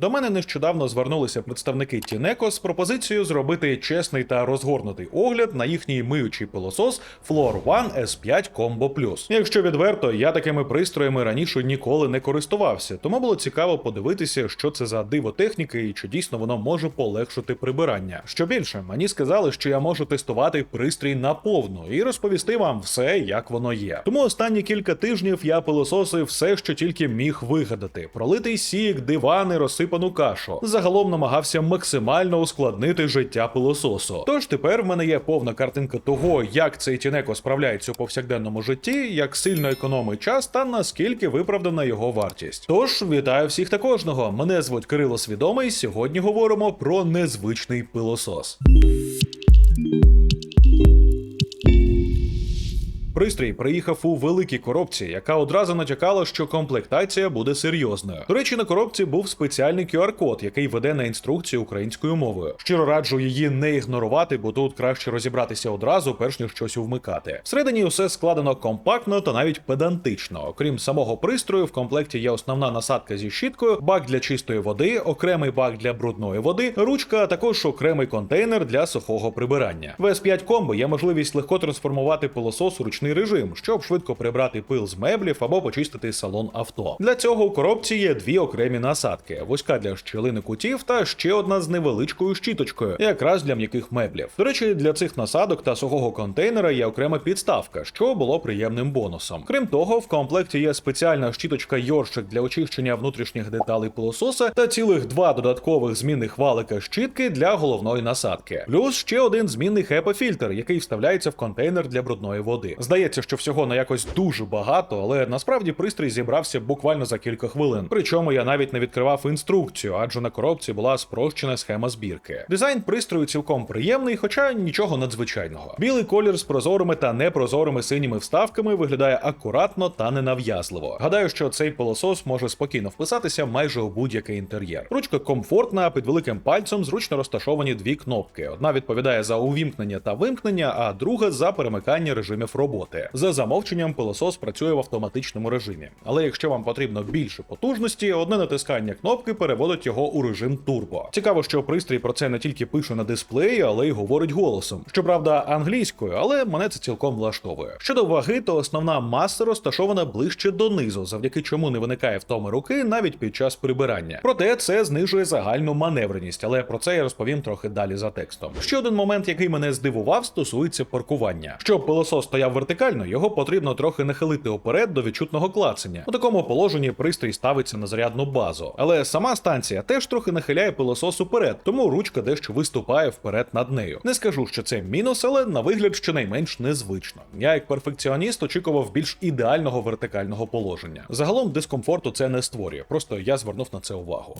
До мене нещодавно звернулися представники Тінеко з пропозицією зробити чесний та розгорнутий огляд на їхній миючий пилосос Floor One S5 Combo Plus. Якщо відверто, я такими пристроями раніше ніколи не користувався, тому було цікаво подивитися, що це за диво техніки і чи дійсно воно може полегшити прибирання. Що більше, мені сказали, що я можу тестувати пристрій наповну і розповісти вам все, як воно є. Тому останні кілька тижнів я пилососив все, що тільки міг вигадати: пролитий сік, дивани, розсипану кашу. Загалом намагався максимально ускладнити життя пилососу. Тож тепер в мене є повна картинка того, як цей Тінеко справляється у повсякденному житті, як сильно економить час та наскільки виправдана його вартість. Тож вітаю всіх та кожного. Мене звуть Кирило Свідомий. Сьогодні говоримо про незвичний пилосос. Пристрій приїхав у великій коробці, яка одразу натякала, що комплектація буде серйозною. До речі, на коробці був спеціальний QR-код, який веде на інструкцію українською мовою. Щиро раджу її не ігнорувати, бо тут краще розібратися одразу, перш ніж щось вмикати. Всередині усе складено компактно та навіть педантично. Окрім самого пристрою, в комплекті є основна насадка зі щіткою, бак для чистої води, окремий бак для брудної води, ручка, а також окремий контейнер для сухого прибирання. В S5 Combo є можливість легко трансформувати пилосос у ручний режим, щоб швидко прибрати пил з меблів або почистити салон авто. Для цього у коробці є дві окремі насадки: вузька для щілини кутів та ще одна з невеличкою щіточкою, якраз для м'яких меблів. До речі, для цих насадок та сухого контейнера є окрема підставка, що було приємним бонусом. Крім того, в комплекті є спеціальна щіточка йоршик для очищення внутрішніх деталей пилососа та цілих два додаткових змінних валика щітки для головної насадки. Плюс ще один змінний HEPA-фільтр, який вставляється в контейнер для брудної води. Здається, що всього на якось дуже багато, але насправді пристрій зібрався буквально за кілька хвилин. Причому я навіть не відкривав інструкцію, адже на коробці була спрощена схема збірки. Дизайн пристрою цілком приємний, хоча нічого надзвичайного. Білий колір з прозорими та непрозорими синіми вставками виглядає акуратно та ненав'язливо. Гадаю, що цей пилосос може спокійно вписатися майже у будь-який інтер'єр. Ручка комфортна, під великим пальцем зручно розташовані дві кнопки. Одна відповідає за увімкнення та вимкнення, а друга за перемикання режимів роботи. За замовченням пилосос працює в автоматичному режимі. Але якщо вам потрібно більше потужності, одне натискання кнопки переводить його у режим турбо. Цікаво, що пристрій про це не тільки пише на дисплеї, але й говорить голосом. Щоправда, англійською, але мене це цілком влаштовує. Щодо ваги, то основна маса розташована ближче донизу, завдяки чому не виникає втоми руки навіть під час прибирання. Проте це знижує загальну маневреність, але про це я розповім трохи далі за текстом. Ще один момент, який мене здивував, стосується паркування. Щоб пилосос стояв вертикально, його потрібно трохи нахилити уперед до відчутного клацання. У такому положенні пристрій ставиться на зарядну базу. Але сама станція теж трохи нахиляє пилосос уперед, тому ручка дещо виступає вперед над нею. Не скажу, що це мінус, але на вигляд щонайменш незвично. Я, як перфекціоніст, очікував більш ідеального вертикального положення. Загалом дискомфорту це не створює, просто я звернув на це увагу.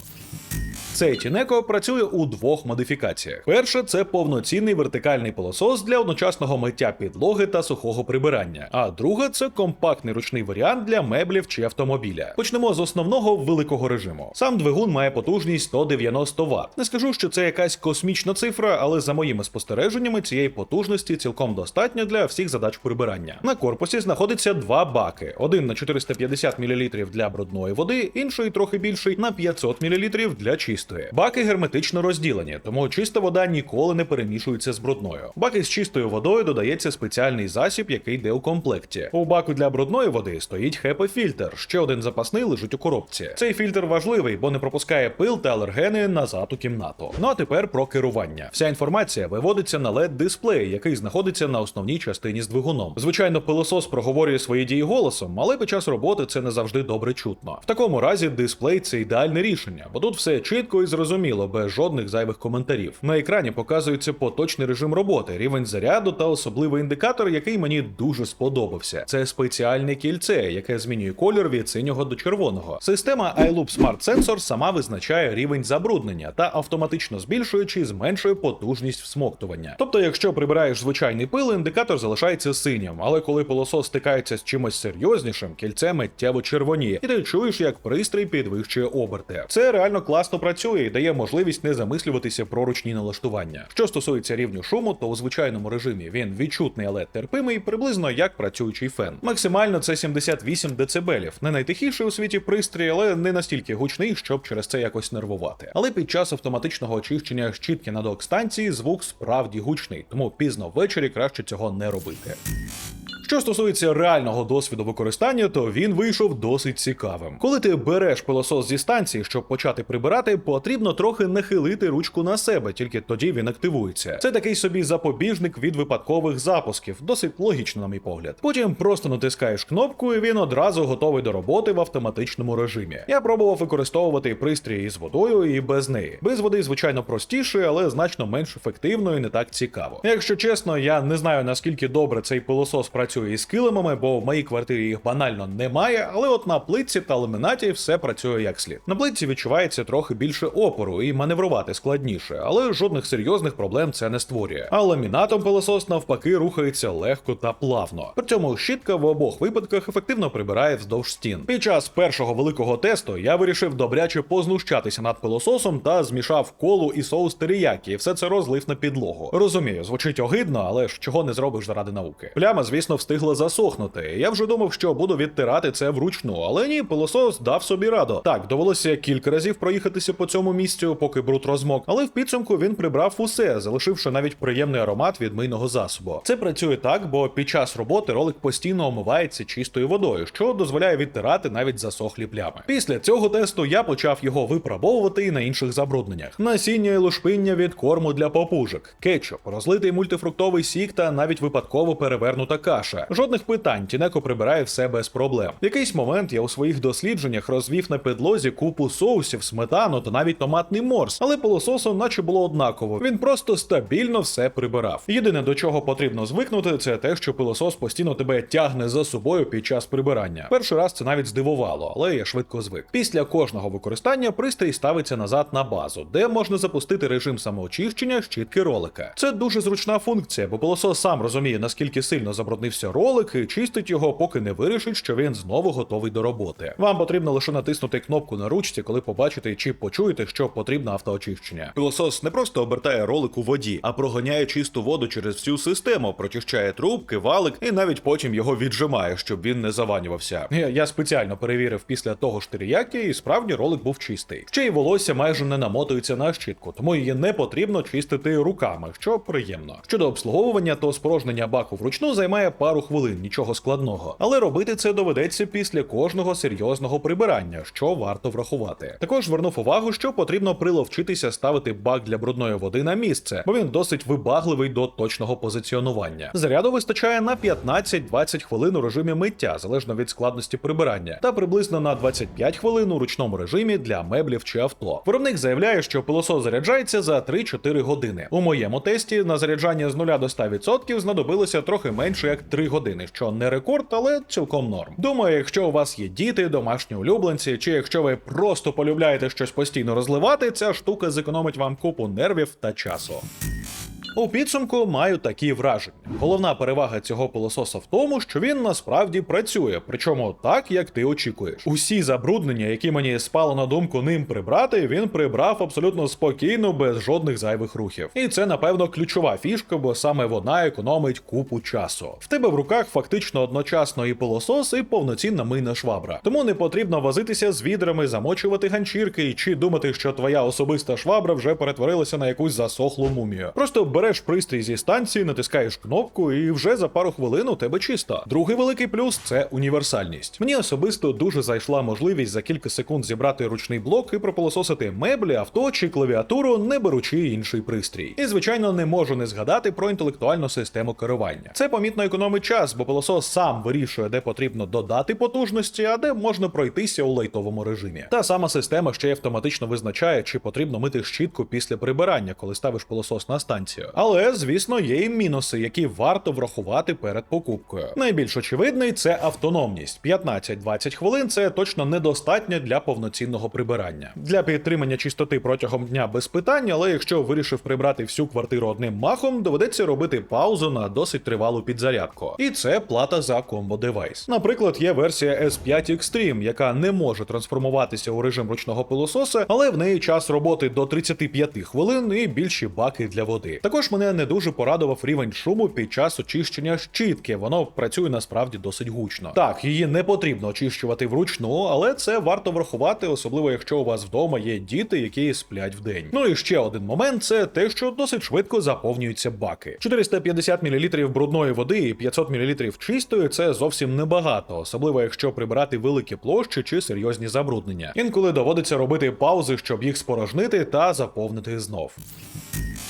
Цей Тінеко працює у двох модифікаціях. Перша це повноцінний вертикальний пилосос для одночасного миття підлоги та сухого прибирання. А друга це компактний ручний варіант для меблів чи автомобіля. Почнемо з основного великого режиму. Сам двигун має потужність 190 Вт. Не скажу, що це якась космічна цифра, але за моїми спостереженнями цієї потужності цілком достатньо для всіх задач прибирання. На корпусі знаходиться два баки: один на 450 мл для брудної води, інший трохи більший на 500 мл для чистої. Баки герметично розділені, тому чиста вода ніколи не перемішується з брудною. Баки з чистою водою додається спеціальний засіб, який йде у комплекті. У баку для брудної води стоїть HEPA-фільтр. Ще один запасний лежить у коробці. Цей фільтр важливий, бо не пропускає пил та алергени назад у кімнату. Ну а тепер про керування. Вся інформація виводиться на led дисплей, який знаходиться на основній частині з двигуном. Звичайно, пилосос проговорює свої дії голосом, але під час роботи це не завжди добре чутно. В такому разі дисплей це ідеальне рішення, бо тут все чітко і зрозуміло, без жодних зайвих коментарів. На екрані показується поточний режим роботи, рівень заряду та особливий індикатор, який мені дуже сподобався. Це спеціальне кільце, яке змінює колір від синього до червоного. Система iLoop Smart Sensor сама визначає рівень забруднення та автоматично збільшує чи зменшує потужність всмоктування. Тобто, якщо прибираєш звичайний пил, індикатор залишається синім, але коли пилосос стикається з чимось серйознішим, кільце миттєво червоніє, і ти чуєш, як пристрій підвищує оберти. Це реально класно працює. Працює і дає можливість не замислюватися про ручні налаштування. Що стосується рівню шуму, то у звичайному режимі він відчутний, але терпимий, приблизно як працюючий фен. Максимально це 78 дБ. Не найтихіший у світі пристрій, але не настільки гучний, щоб через це якось нервувати. Але під час автоматичного очищення щітки на док-станції звук справді гучний, тому пізно ввечері краще цього не робити. Що стосується реального досвіду використання, то він вийшов досить цікавим. Коли ти береш пилосос зі станції, щоб почати прибирати, потрібно трохи нахилити ручку на себе, тільки тоді він активується. Це такий собі запобіжник від випадкових запусків, досить логічно, на мій погляд. Потім просто натискаєш кнопку, і він одразу готовий до роботи в автоматичному режимі. Я пробував використовувати пристрій із водою і без неї. Без води, звичайно, простіше, але значно менш ефективно і не так цікаво. Якщо чесно, я не знаю наскільки добре цей пилосос працює із килимами, бо в моїй квартирі їх банально немає, але от на плитці та ламінаті все працює як слід. На плитці відчувається трохи більше опору і маневрувати складніше, але жодних серйозних проблем це не створює. А ламінатом пилосос навпаки рухається легко та плавно. При цьому щітка в обох випадках ефективно прибирає вздовж стін. Під час першого великого тесту я вирішив добряче познущатися над пилососом та змішав колу і соус теріякі, і все це розлив на підлогу. Розумію, звучить огидно, але ж чого не зробиш заради науки. Пляма, звісно, встигла засохнути. Я вже думав, що буду відтирати це вручну, але ні, пилосос дав собі раду. Так, довелося кілька разів проїхатися по цьому місцю, поки бруд розмок, але в підсумку він прибрав усе, залишивши навіть приємний аромат від мийного засобу. Це працює так, бо під час роботи ролик постійно омивається чистою водою, що дозволяє відтирати навіть засохлі плями. Після цього тесту я почав його випробовувати і на інших забрудненнях: насіння і лушпиння від корму для попужок, кетчуп, розлитий мультифруктовий сік та навіть випадково перевернута каша. Жодних питань Тінеко прибирає все без проблем. В якийсь момент я у своїх дослідженнях розвів на підлозі купу соусів, сметану та навіть томатний морс, але пилососом наче було однаково. Він просто стабільно все прибирав. Єдине до чого потрібно звикнути, це те, що пилосос постійно тебе тягне за собою під час прибирання. Перший раз це навіть здивувало, але я швидко звик. Після кожного використання пристрій ставиться назад на базу, де можна запустити режим самоочищення щітки ролика. Це дуже зручна функція, бо пилосос сам розуміє, наскільки сильно забруднився ролик, і чистить його, поки не вирішить, що він знову готовий до роботи. Вам потрібно лише натиснути кнопку на ручці, коли побачите чи почуєте, що потрібно автоочищення. Пилосос не просто обертає ролик у воді, а проганяє чисту воду через всю систему, прочищає трубки, валик і навіть потім його віджимає, щоб він не заванювався. Я, спеціально перевірив після того ж теріякі, і справді ролик був чистий. Ще й волосся майже не намотується на щітку, тому її не потрібно чистити руками, що приємно. Щодо обслуговування, то спорожнення баку вручну займає пару хвилин, нічого складного. Але робити це доведеться після кожного серйозного прибирання, що варто врахувати. Також звернув увагу, що потрібно приловчитися ставити бак для брудної води на місце, бо він досить вибагливий до точного позиціонування. Заряду вистачає на 15-20 хвилин у режимі миття, залежно від складності прибирання, та приблизно на 25 хвилин у ручному режимі для меблів чи авто. Виробник заявляє, що пилосос заряджається за 3-4 години. У моєму тесті на заряджання з 0 до 100% знадобилося трохи менше як 3 години, що не рекорд, але цілком норм. Думаю, якщо у вас є діти, домашні улюбленці, чи якщо ви просто полюбляєте щось постійно розливати, ця штука зекономить вам купу нервів та часу. У підсумку маю такі враження. Головна перевага цього пилососа в тому, що він насправді працює, причому так, як ти очікуєш. Усі забруднення, які мені спало на думку ним прибрати, він прибрав абсолютно спокійно, без жодних зайвих рухів. І це, напевно, ключова фішка, бо саме вона економить купу часу. В тебе в руках фактично одночасно і пилосос, і повноцінна мийна швабра. Тому не потрібно возитися з відрами, замочувати ганчірки чи думати, що твоя особиста швабра вже перетворилася на якусь засохлу мумію. Просто береш пристрій зі станції, натискаєш кнопку, і вже за пару хвилин у тебе чисто. Другий великий плюс це універсальність. Мені особисто дуже зайшла можливість за кілька секунд зібрати ручний блок і пропилососити меблі, авто чи клавіатуру, не беручи інший пристрій. І звичайно не можу не згадати про інтелектуальну систему керування. Це помітно економить час, бо пилосос сам вирішує, де потрібно додати потужності, а де можна пройтися у лайтовому режимі. Та сама система ще й автоматично визначає, чи потрібно мити щітку після прибирання, коли ставиш пилосос на станцію. Але, звісно, є і мінуси, які варто врахувати перед покупкою. Найбільш очевидний це автономність. 15-20 хвилин це точно недостатньо для повноцінного прибирання. Для підтримання чистоти протягом дня без питань, але якщо вирішив прибрати всю квартиру одним махом, доведеться робити паузу на досить тривалу підзарядку. І це плата за комбо девайс. Наприклад, є версія S5 Extreme, яка не може трансформуватися у режим ручного пилососа, але в неї час роботи до 35 хвилин і більші баки для води. Також мене не дуже порадував рівень шуму під час очищення щітки. Воно працює насправді досить гучно. Так, її не потрібно очищувати вручну, але це варто врахувати, особливо якщо у вас вдома є діти, які сплять вдень. Ну і ще один момент це те, що досить швидко заповнюються баки. 450 мл брудної води і 500 мл чистої це зовсім небагато, особливо якщо прибирати великі площі чи серйозні забруднення. Інколи доводиться робити паузи, щоб їх спорожнити та заповнити знов.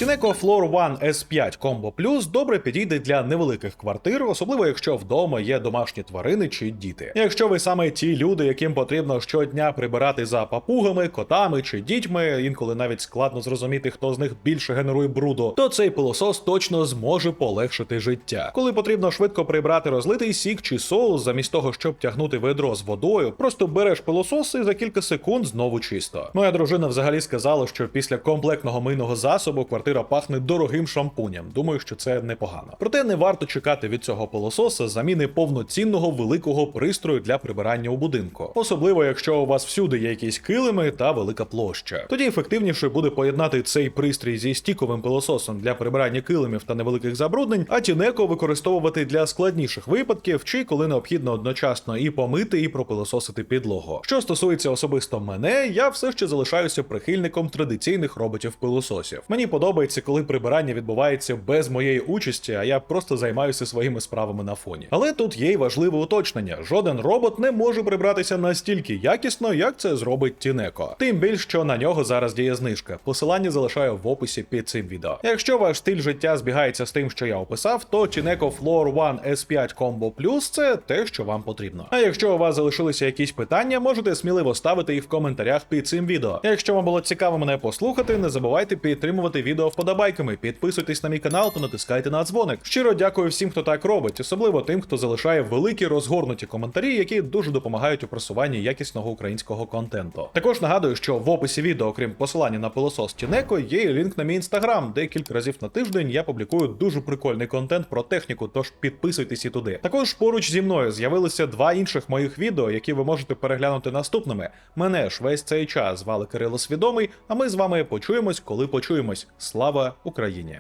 Тінеко Floor One S5 Combo Plus добре підійде для невеликих квартир, особливо якщо вдома є домашні тварини чи діти. Якщо ви саме ті люди, яким потрібно щодня прибирати за папугами, котами чи дітьми, інколи навіть складно зрозуміти, хто з них більше генерує бруду, то цей пилосос точно зможе полегшити життя. Коли потрібно швидко прибрати розлитий сік чи соус, замість того, щоб тягнути ведро з водою, просто береш пилосос і за кілька секунд знову чисто. Моя дружина взагалі сказала, що після комплектного мийного засобу квартира пахне дорогим шампунем. Думаю, що це непогано. Проте не варто чекати від цього пилососа заміни повноцінного великого пристрою для прибирання у будинку, особливо якщо у вас всюди є якісь килими та велика площа. Тоді ефективніше буде поєднати цей пристрій зі стіковим пилососом для прибирання килимів та невеликих забруднень, а тінеко використовувати для складніших випадків чи коли необхідно одночасно і помити, і пропилососити підлогу. Що стосується особисто мене, я все ще залишаюся прихильником традиційних роботів-пилососів. Мені подобається, коли прибирання відбувається без моєї участі, а я просто займаюся своїми справами на фоні. Але тут є й важливе уточнення: жоден робот не може прибратися настільки якісно, як це зробить Тінеко. Тим більш, що на нього зараз діє знижка. Посилання залишаю в описі під цим відео. Якщо ваш стиль життя збігається з тим, що я описав, то Тінеко Floor One S5 Combo Plus це те, що вам потрібно. А якщо у вас залишилися якісь питання, можете сміливо ставити їх в коментарях під цим відео. Якщо вам було цікаво мене послухати, не забувайте підтримувати відео вподобайками, підписуйтесь на мій канал та натискайте на дзвоник. Щиро дякую всім, хто так робить, особливо тим, хто залишає великі розгорнуті коментарі, які дуже допомагають у просуванні якісного українського контенту. Також нагадую, що в описі відео, окрім посилання на пилосос Тінеко, є і лінк на мій інстаграм, де кілька разів на тиждень я публікую дуже прикольний контент про техніку, тож підписуйтесь і туди. Також поруч зі мною з'явилися два інших моїх відео, які ви можете переглянути наступними. Мене ж весь цей час звали Кирило Свідомий, а ми з вами почуємось, коли почуємось. Слава Україні!